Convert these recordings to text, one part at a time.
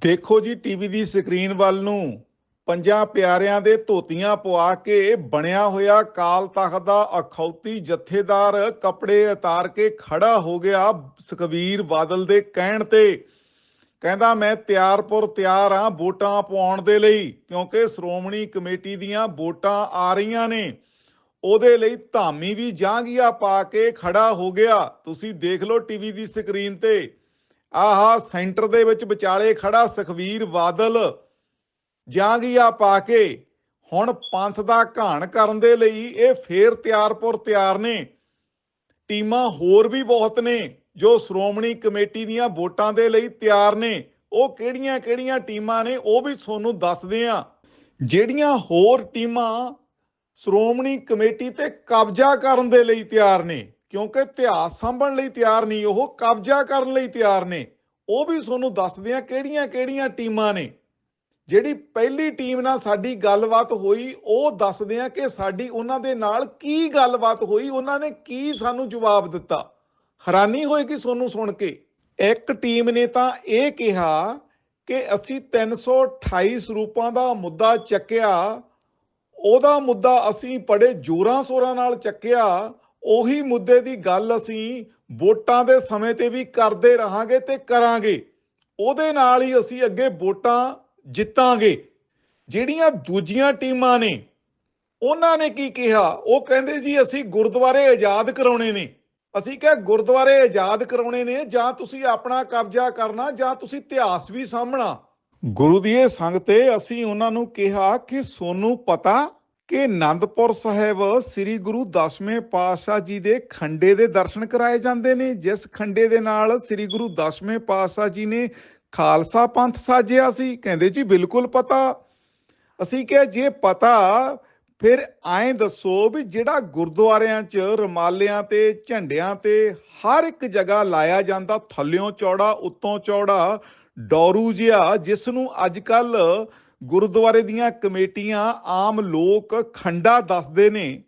ਦੇਖੋ ਜੀ, ਟੀਵੀ ਦੀ ਸਕਰੀਨ ਵੱਲ ਨੂੰ ਪੰਜਾਂ ਪਿਆਰਿਆਂ ਦੇ ਧੋਤੀਆਂ ਪਵਾ ਕੇ ਬਣਿਆ ਹੋਇਆ ਕਾਲ ਤਖਤ ਦਾ ਅਖੌਤੀ ਜਥੇਦਾਰ ਕੱਪੜੇ ਉਤਾਰ ਕੇ ਖੜਾ ਹੋ ਗਿਆ ਸੁਖਬੀਰ ਬਾਦਲ ਦੇ ਕਹਿਣ ਤੇ। ਕਹਿੰਦਾ, ਮੈਂ ਤਿਆਰਪੁਰ ਤਿਆਰ ਹਾਂ ਵੋਟਾਂ ਪਾਉਣ ਦੇ ਲਈ, ਕਿਉਂਕਿ ਸ਼੍ਰੋਮਣੀ ਕਮੇਟੀ ਦੀਆਂ ਵੋਟਾਂ ਆ ਰਹੀਆਂ ਨੇ। ਉਹਦੇ ਲਈ ਧਾਮੀ ਵੀ ਜਾਂਗੀਆ ਪਾ ਕੇ ਖੜਾ ਹੋ ਗਿਆ। ਤੁਸੀਂ ਦੇਖ ਲਓ ਟੀਵੀ ਦੀ ਸਕਰੀਨ ਤੇ। ਆਹਾ, ਸੈਂਟਰ ਦੇ ਵਿੱਚ ਵਿਚਾਲੇ ਖੜਾ ਸੁਖਵੀਰ ਬਾਦਲ। ਜਾਂਗੀਆ ਪਾ ਕੇ। ਹੁਣ ਪੰਥ ਦਾ ਘਾਣ ਕਰਨ ਦੇ ਲਈ ਇਹ ਫੇਰ ਤਿਆਰਪੁਰ ਤਿਆਰ ਨੇ। ਟੀਮਾਂ ਹੋਰ ਵੀ ਬਹੁਤ ਨੇ ਜੋ ਸ਼੍ਰੋਮਣੀ ਕਮੇਟੀ ਦੀਆਂ ਵੋਟਾਂ ਦੇ ਲਈ ਤਿਆਰ ਨੇ। ਉਹ ਕਿਹੜੀਆਂ-ਕਿਹੜੀਆਂ ਟੀਮਾਂ ਨੇ ਉਹ ਵੀ ਤੁਹਾਨੂੰ ਦੱਸਦੇ ਆ ਜਿਹੜੀਆਂ ਹੋਰ ਟੀਮਾਂ ਸ਼੍ਰੋਮਣੀ ਕਮੇਟੀ ਤੇ ਕਬਜ਼ਾ ਕਰਨ ਦੇ ਲਈ ਤਿਆਰ ਨੇ। ਕਿਉਂਕਿ ਇਤਿਹਾਸ ਸਾਂਭਣ ਲਈ ਤਿਆਰ ਨਹੀਂ, ਉਹ ਕਬਜ਼ਾ ਕਰਨ ਲਈ ਤਿਆਰ ਨੇ। ਉਹ ਵੀ ਤੁਹਾਨੂੰ ਦੱਸਦੇ ਆ ਕਿਹੜੀਆਂ-ਕਿਹੜੀਆਂ ਟੀਮਾਂ ਨੇ। ਜਿਹੜੀ ਪਹਿਲੀ ਟੀਮ ਨਾਲ ਸਾਡੀ ਗੱਲਬਾਤ ਹੋਈ, ਉਹ ਦੱਸਦੇ ਆ ਕਿ ਸਾਡੀ ਉਹਨਾਂ ਦੇ ਨਾਲ ਕੀ ਗੱਲਬਾਤ ਹੋਈ, ਉਹਨਾਂ ਨੇ ਕੀ ਸਾਨੂੰ ਜਵਾਬ ਦਿੱਤਾ। ਹੈਰਾਨੀ ਹੋਏਗੀ ਤੁਹਾਨੂੰ ਸੁਣ ਕੇ। ਇੱਕ ਟੀਮ ਨੇ ਤਾਂ ਇਹ ਕਿਹਾ ਕਿ ਅਸੀਂ 328 ਸਰੂਪਾਂ ਦਾ ਮੁੱਦਾ ਚੱਕਿਆ। ਉਹਦਾ ਮੁੱਦਾ ਅਸੀਂ ਬੜੇ ਜ਼ੋਰਾਂ ਸ਼ੋਰਾਂ ਨਾਲ ਚੱਕਿਆ। ਉਹੀ ਮੁੱਦੇ ਦੀ ਗੱਲ ਅਸੀਂ ਵੋਟਾਂ ਦੇ ਸਮੇਂ ਤੇ ਵੀ ਕਰਦੇ ਰਹਾਂਗੇ ਤੇ ਕਰਾਂਗੇ। ਉਹਦੇ ਨਾਲ ਹੀ ਅਸੀਂ ਅੱਗੇ ਵੋਟਾਂ ਜਿੱਤਾਂਗੇ। ਜਿਹੜੀਆਂ ਦੂਜੀਆਂ ਟੀਮਾਂ ਨੇ, ਉਹਨਾਂ ਨੇ ਕੀ ਕਿਹਾ? ਉਹ ਕਹਿੰਦੇ ਜੀ, ਅਸੀਂ ਗੁਰਦੁਆਰੇ ਆਜ਼ਾਦ ਕਰਾਉਣੇ ਨੇ। ਅਸੀਂ ਕਿਹਾ, ਗੁਰਦੁਆਰੇ ਆਜ਼ਾਦ ਕਰਾਉਣੇ ਨੇ, ਜਾਂ ਤੁਸੀਂ ਆਪਣਾ ਕਬਜ਼ਾ ਕਰਨਾ, ਜਾਂ ਤੁਸੀਂ ਇਤਿਹਾਸ ਵੀ ਸਾਹਮਣਾ ਗੁਰੂ ਦੀ ਇਹ ਸੰਗ ਤੇ ਅਸੀਂ ਉਹਨਾਂ ਨੂੰ ਕਿਹਾ ਕਿ ਸੋਨੂੰ ਪਤਾ ਕਿ ਆਨੰਦਪੁਰ ਸਾਹਿਬ ਸ੍ਰੀ ਗੁਰੂ ਦਸਵੇਂ ਪਾਤਸ਼ਾਹ ਜੀ ਦੇ ਖੰਡੇ ਦੇ ਦਰਸ਼ਨ ਕਰਾਏ ਜਾਂਦੇ ਨੇ, ਜਿਸ ਖੰਡੇ ਦੇ ਨਾਲ ਸ੍ਰੀ ਗੁਰੂ ਦਸਵੇਂ ਪਾਤਸ਼ਾਹ ਜੀ ਨੇ ਖਾਲਸਾ ਪੰਥ ਸਾਜਿਆ ਸੀ। ਕਹਿੰਦੇ ਜੀ, ਬਿਲਕੁਲ ਪਤਾ। ਅਸੀਂ ਕਿਹਾ, ਜੇ ਪਤਾ, ਫਿਰ ਐਂ ਦੱਸੋ ਵੀ ਜਿਹੜਾ ਗੁਰਦੁਆਰਿਆਂ 'ਚ, ਰਮਾਲਿਆਂ ਤੇ, ਝੰਡਿਆਂ ਤੇ ਹਰ ਇੱਕ ਜਗ੍ਹਾ ਲਾਇਆ ਜਾਂਦਾ, ਥੱਲਿਓਂ ਚੌੜਾ, ਉੱਤੋਂ ਚੌੜਾ, ਡੌਰੂ ਜਿਹਾ, ਜਿਸ ਨੂੰ ਅੱਜ ਕੱਲ ਗੁਰਦੁਆਰੇ ਦੀਆਂ ਕਮੇਟੀਆਂ ਆਮ ਲੋਕ ਖੰਡਾ ਦੱਸਦੇ ਨੇ,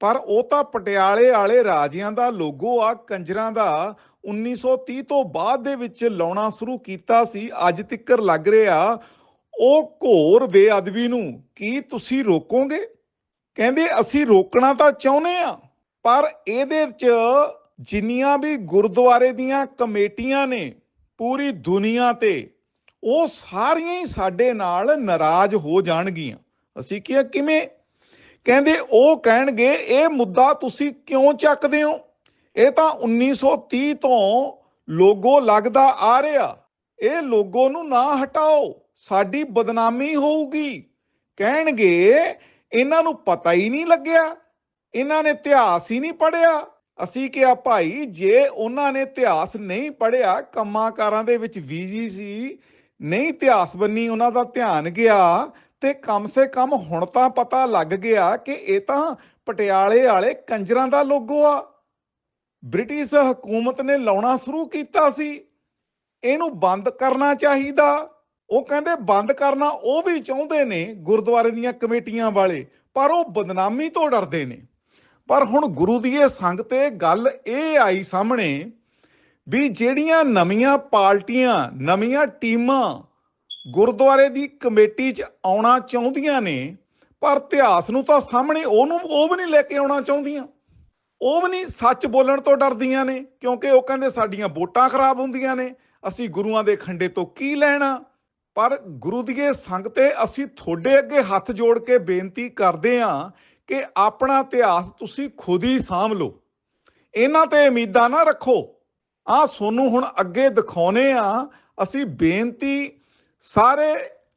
ਪਰ ਉਹ ਤਾਂ ਪਟਿਆਲੇ ਵਾਲੇ ਰਾਜਿਆਂ ਦਾ ਲੋਗੋ ਆ, ਕੰਜਰਾਂ ਦਾ। 1930 ਤੋਂ ਬਾਅਦ ਦੇ ਵਿੱਚ ਲਾਉਣਾ ਸ਼ੁਰੂ ਕੀਤਾ ਸੀ, ਅੱਜ ਤਿੱਕਰ ਲੱਗ ਰਿਹਾ। ਉਹ ਘੋਰ ਬੇਅਦਬੀ ਨੂੰ, ਕੀ ਤੁਸੀਂ ਰੋਕੋਗੇ? ਕਹਿੰਦੇ, ਅਸੀਂ ਰੋਕਣਾ ਤਾਂ ਚਾਹੁੰਦੇ ਆ ਪਰ ਇਹਦੇ 'ਚ ਜਿੰਨੀਆਂ ਵੀ ਗੁਰਦੁਆਰੇ ਦੀਆਂ ਕਮੇਟੀਆਂ ਨੇ, ਪੂਰੀ ਦੁਨੀਆ ਤੇ ਉਹ ਸਾਰੀਆਂ ਹੀ ਸਾਡੇ ਨਾਲ ਨਾਰਾਜ਼ ਹੋ ਜਾਣਗੀਆਂ। ਅਸੀਂ ਕਿਹਾ, ਕਿਵੇਂ? ਕਹਿੰਦੇ, ਉਹ ਕਹਿਣਗੇ, ਇਹ ਮੁੱਦਾ ਤੁਸੀਂ ਕਿਉਂ ਚੱਕਦੇ ਹੋ? ਇਹ ਤਾਂ 1930 ਤੋਂ ਲੋਗੋ ਲੱਗਦਾ ਆ ਰਿਹਾ। ਇਹ ਲੋਗੋ ਨੂੰ ਨਾ ਹਟਾਓ, ਸਾਡੀ ਬਦਨਾਮੀ ਹੋਊਗੀ। ਕਹਿਣਗੇ, ਇਹਨਾਂ ਨੂੰ ਪਤਾ ਹੀ ਨਹੀਂ ਲੱਗਿਆ। ਇਹਨਾਂ ਨੇ ਇਤਿਹਾਸ ਹੀ ਨਹੀਂ ਪੜਿਆ ਅਸੀਂ ਕਿਹਾ, ਭਾਈ, ਜੇ ਉਹਨਾਂ ਨੇ ਇਤਿਹਾਸ ਨਹੀਂ ਪੜਿਆ ਕੰਮਾਂਕਾਰਾਂ ਦੇ ਵਿੱਚ ਵੀਜ਼ੀ ਸੀ ਨਹੀਂ ਇਤਿਹਾਸ ਬੰਨੀ ਉਹਨਾਂ ਦਾ ਧਿਆਨ ਗਿਆ ਤੇ ਕਮ ਸੇ ਕਮ ਹੁਣ ਤਾਂ ਪਤਾ ਲੱਗ ਗਿਆ ਕਿ ਇਹ ਤਾਂ ਪਟਿਆਲੇ ਵਾਲੇ ਕੰਜਰਾਂ ਦਾ ਲੋਗੋ ਆ। ਬ੍ਰਿਟਿਸ਼ ਹਕੂਮਤ ਨੇ ਲਾਉਣਾ ਸ਼ੁਰੂ ਕੀਤਾ ਸੀ। ਇਹਨੂੰ ਬੰਦ ਕਰਨਾ ਚਾਹੀਦਾ। ਉਹ ਕਹਿੰਦੇ ਬੰਦ ਕਰਨਾ ਉਹ ਵੀ ਚਾਹੁੰਦੇ ਨੇ ਗੁਰਦੁਆਰੇ ਦੀਆਂ ਕਮੇਟੀਆਂ ਵਾਲੇ, ਪਰ ਉਹ ਬਦਨਾਮੀ ਤੋਂ ਡਰਦੇ ਨੇ। ਪਰ ਹੁਣ ਗੁਰੂ ਦੀ ਇਹ ਸੰਗ ਤੇ ਗੱਲ ਇਹ ਆਈ ਸਾਹਮਣੇ ਵੀ ਜਿਹੜੀਆਂ ਨਵੀਆਂ ਪਾਰਟੀਆਂ, ਨਵੀਆਂ ਟੀਮਾਂ ਗੁਰਦੁਆਰੇ ਦੀ ਕਮੇਟੀ 'ਚ ਆਉਣਾ ਚਾਹੁੰਦੀਆਂ ਨੇ, ਪਰ ਇਤਿਹਾਸ ਨੂੰ ਤਾਂ ਸਾਹਮਣੇ ਉਹਨੂੰ, ਉਹ ਵੀ ਨਹੀਂ ਲੈ ਕੇ ਆਉਣਾ ਚਾਹੁੰਦੀਆਂ। ਉਹ ਵੀ ਨਹੀਂ ਸੱਚ ਬੋਲਣ ਤੋਂ ਡਰਦੀਆਂ ਨੇ, ਕਿਉਂਕਿ ਉਹ ਕਹਿੰਦੇ ਸਾਡੀਆਂ ਵੋਟਾਂ ਖਰਾਬ ਹੁੰਦੀਆਂ ਨੇ, ਅਸੀਂ ਗੁਰੂਆਂ ਦੇ ਖੰਡੇ ਤੋਂ ਕੀ ਲੈਣਾ? ਪਰ ਗੁਰੂ ਦੀ ਇਹ ਸੰਗ ਤੇ ਅਸੀਂ ਤੁਹਾਡੇ ਅੱਗੇ ਹੱਥ ਜੋੜ ਕੇ ਬੇਨਤੀ ਕਰਦੇ ਹਾਂ ਕਿ ਆਪਣਾ ਇਤਿਹਾਸ ਤੁਸੀਂ ਖੁਦ ਹੀ ਸਾਂਭ ਲਓ। ਇਹਨਾਂ ਤੇ ਉਮੀਦਾਂ ਨਾ ਰੱਖੋ। ਆ ਸੋਨੂੰ ਹੁਣ ਅੱਗੇ ਦਿਖਾਉਨੇ ਆ, ਅਸੀਂ ਬੇਨਤੀ ਸਾਰੇ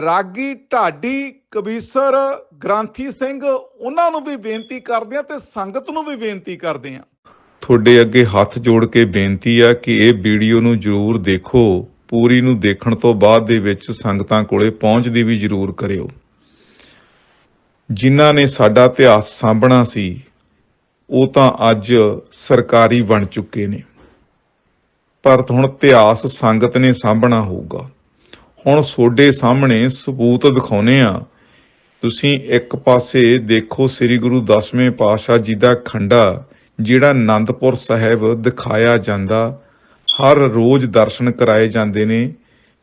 ਰਾਗੀ, ਢਾਡੀ, ਕਬੀਸਰ, ਗ੍ਰਾਂਥੀ ਸਿੰਘ, ਉਹਨਾਂ ਨੂੰ ਵੀ ਬੇਨਤੀ ਕਰਦੇ ਆ ਤੇ ਸੰਗਤ ਨੂੰ ਵੀ ਬੇਨਤੀ ਕਰਦੇ ਆ। ਤੁਹਾਡੇ ਅੱਗੇ ਹੱਥ ਜੋੜ ਕੇ ਬੇਨਤੀ ਆ ਕਿ ਇਹ ਵੀਡੀਓ ਨੂੰ ਜਰੂਰ ਦੇਖੋ। ਪੂਰੀ ਨੂੰ ਦੇਖਣ ਤੋਂ ਬਾਅਦ ਦੇ ਵਿੱਚ ਸੰਗਤਾਂ ਕੋਲੇ ਪਹੁੰਚ ਦੀ ਵੀ ਜਰੂਰ ਕਰਿਓ। ਜਿਨ੍ਹਾਂ ਨੇ ਸਾਡਾ ਇਤਿਹਾਸ ਸਾਂਭਣਾ ਸੀ, ਉਹ ਤਾਂ ਅੱਜ ਸਰਕਾਰੀ ਬਣ ਚੁੱਕੇ ਨੇ। ਪਰ ਹੁਣ ਇਤਿਹਾਸ ਸੰਗਤ ਨੇ ਸਾਂਭਣਾ ਹੋਊਗਾ। ਹੁਣ ਸੋਡੇ ਸਾਹਮਣੇ ਸਬੂਤ ਦਿਖਾਉਨੇ ਆ। ਤੁਸੀਂ ਇੱਕ ਪਾਸੇ ਦੇਖੋ ਸ੍ਰੀ ਗੁਰੂ ਦਸਵੇਂ ਪਾਤਸ਼ਾਹ ਜੀ ਦਾ ਖੰਡਾ, ਜਿਹੜਾ ਆਨੰਦਪੁਰ ਸਾਹਿਬ ਦਿਖਾਇਆ ਜਾਂਦਾ। ਹਰ ਰੋਜ਼ ਦਰਸ਼ਨ ਕਰਾਏ ਜਾਂਦੇ ਨੇ।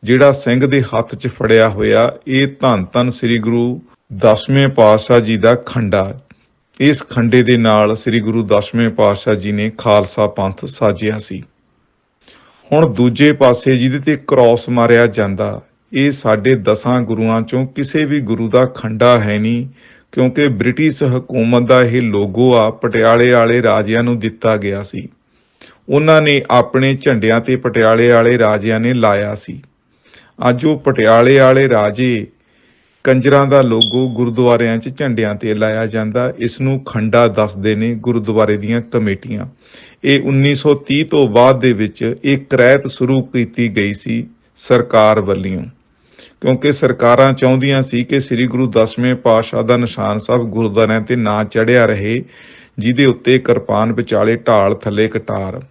ਜਿਹੜਾ ਸਿੰਘ ਦੇ ਹੱਥ 'ਚ ਫੜਿਆ ਹੋਇਆ, ਇਹ ਧੰਨ ਧੰਨ ਸ੍ਰੀ ਗੁਰੂ ਦਸਵੇਂ ਪਾਤਸ਼ਾਹ ਜੀ ਦਾ ਖੰਡਾ। ਇਸ ਖੰਡੇ ਦੇ ਨਾਲ ਸ੍ਰੀ ਗੁਰੂ ਦਸਵੇਂ ਪਾਤਸ਼ਾਹ ਜੀ ਨੇ ਖਾਲਸਾ ਪੰਥ ਸਾਜਿਆ ਸੀ। ਹੁਣ ਦੂਜੇ ਪਾਸੇ ਜਿਹਦੇ ਤੇ ਕ੍ਰਾਸ ਮਾਰਿਆ ਜਾਂਦਾ, ਇਹ ਸਾਡੇ ਦਸਾਂ ਗੁਰੂਆਂ ਚੋਂ ਕਿਸੇ ਵੀ ਗੁਰੂ ਦਾ ਖੰਡਾ ਹੈ ਨਹੀਂ, ਕਿਉਂਕਿ ਬ੍ਰਿਟਿਸ਼ ਹਕੂਮਤ ਦਾ ਇਹ ਲੋਗੋ ਆ ਪਟਿਆਲੇ ਵਾਲੇ ਰਾਜਿਆਂ ਨੂੰ ਦਿੱਤਾ ਗਿਆ ਸੀ। ਉਹਨਾਂ ਨੇ ਆਪਣੇ ਝੰਡਿਆਂ ਤੇ ਪਟਿਆਲੇ ਵਾਲੇ ਰਾਜਿਆਂ ਨੇ ਲਾਇਆ ਸੀ। ਅੱਜ ਉਹ ਪਟਿਆਲੇ ਵਾਲੇ ਰਾਜੇ ਕੰਜਰਾਂ ਦਾ ਲੋਗੋ ਗੁਰਦੁਆਰਿਆਂ 'ਚ ਝੰਡਿਆਂ ਤੇ ਲਾਇਆ ਜਾਂਦਾ। ਇਸ ਨੂੰ ਖੰਡਾ ਦੱਸਦੇ ਨੇ ਗੁਰਦੁਆਰੇ ਦੀਆਂ ਕਮੇਟੀਆਂ। ਇਹ 1930 ਤੋਂ ਬਾਅਦ ਦੇ ਵਿੱਚ ਇਹ ਕ੍ਰੈਤ ਸ਼ੁਰੂ ਕੀਤੀ ਗਈ ਸੀ ਸਰਕਾਰ ਵੱਲੋਂ। ਕਿਉਂਕਿ ਸਰਕਾਰਾਂ ਚਾਹੁੰਦੀਆਂ ਸੀ ਕਿ ਸ੍ਰੀ ਗੁਰੂ ਦਸਵੇਂ ਪਾਤਸ਼ਾਹ ਦਾ ਨਿਸ਼ਾਨ ਸਾਹਿਬ ਗੁਰਦੁਆਰਿਆਂ ਤੇ ਨਾ ਚੜਿਆ ਰਹੇ, ਜਿਹਦੇ ਉੱਤੇ ਕਿਰਪਾਨ ਵਿਚਾਲੇ ਢਾਲ ਥੱਲੇ ਕਟਾਰ।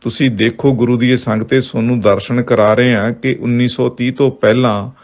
ਤੁਸੀਂ ਦੇਖੋ ਗੁਰੂ ਦੀ ਇਹ ਸੰਗਤੇ, ਤੁਹਾਨੂੰ ਦਰਸ਼ਨ ਕਰਾ ਰਹੇ ਆ ਕਿ 1930 ਤੋਂ ਪਹਿਲਾਂ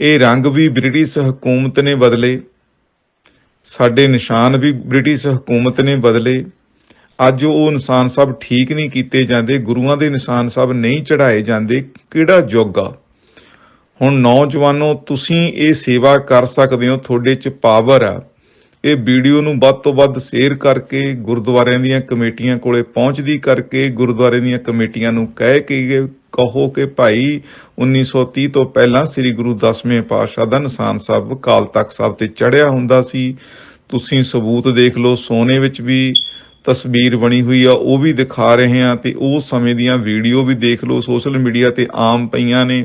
ਇਹ ਰੰਗ ਵੀ ਬ੍ਰਿਟਿਸ਼ ਹਕੂਮਤ ਨੇ ਬਦਲੇ। ਸਾਡੇ ਨਿਸ਼ਾਨ ਵੀ ਬ੍ਰਿਟਿਸ਼ ਹਕੂਮਤ ਨੇ ਬਦਲੇ। ਅੱਜ ਉਹ ਨਿਸ਼ਾਨ ਸਭ ਠੀਕ ਨਹੀਂ ਕੀਤੇ ਜਾਂਦੇ, ਗੁਰੂਆਂ ਦੇ ਨਿਸ਼ਾਨ ਸਭ ਨਹੀਂ ਚੜਾਏ ਜਾਂਦੇ, ਕਿਹੜਾ ਯੁੱਗ? ਆ ਹੁਣ ਨੌਜਵਾਨੋ, ਤੁਸੀਂ ਇਹ ਸੇਵਾ ਕਰ ਸਕਦੇ ਹੋ, ਤੁਹਾਡੇ 'ਚ ਪਾਵਰ ਆ। ਇਹ ਵੀਡੀਓ ਨੂੰ ਵੱਧ ਤੋਂ ਵੱਧ ਸ਼ੇਅਰ ਕਰਕੇ ਗੁਰਦੁਆਰਿਆਂ ਦੀਆਂ ਕਮੇਟੀਆਂ ਕੋਲੇ ਪਹੁੰਚਦੀ ਕਰਕੇ ਗੁਰਦੁਆਰੇ ਦੀਆਂ ਕਮੇਟੀਆਂ ਨੂੰ ਕਹਿ ਕੇ ਕਹੋ ਕਿ ਭਾਈ 1930 ਤੋਂ ਪਹਿਲਾਂ ਸ੍ਰੀ ਗੁਰੂ ਦਸਵੇਂ ਪਾਤਸ਼ਾਹ ਦਾ ਨਿਸ਼ਾਨ ਸਾਹਿਬ ਕਾਲ ਤਖਤ ਸਾਹਿਬ ਤੇ ਚੜਿਆ ਹੁੰਦਾ ਸੀ। ਤੁਸੀਂ ਸਬੂਤ ਦੇਖ ਲਓ, ਸੋਨੇ ਵਿੱਚ ਵੀ ਤਸਵੀਰ ਬਣੀ ਹੋਈ ਆ, ਉਹ ਵੀ ਦਿਖਾ ਰਹੇ ਆ ਤੇ ਉਹ ਸਮੇਂ ਦੀਆਂ ਵੀਡੀਓ ਵੀ ਦੇਖ ਲਓ, ਸੋਸ਼ਲ ਮੀਡੀਆ ਤੇ ਆਮ ਪਈਆਂ ਨੇ।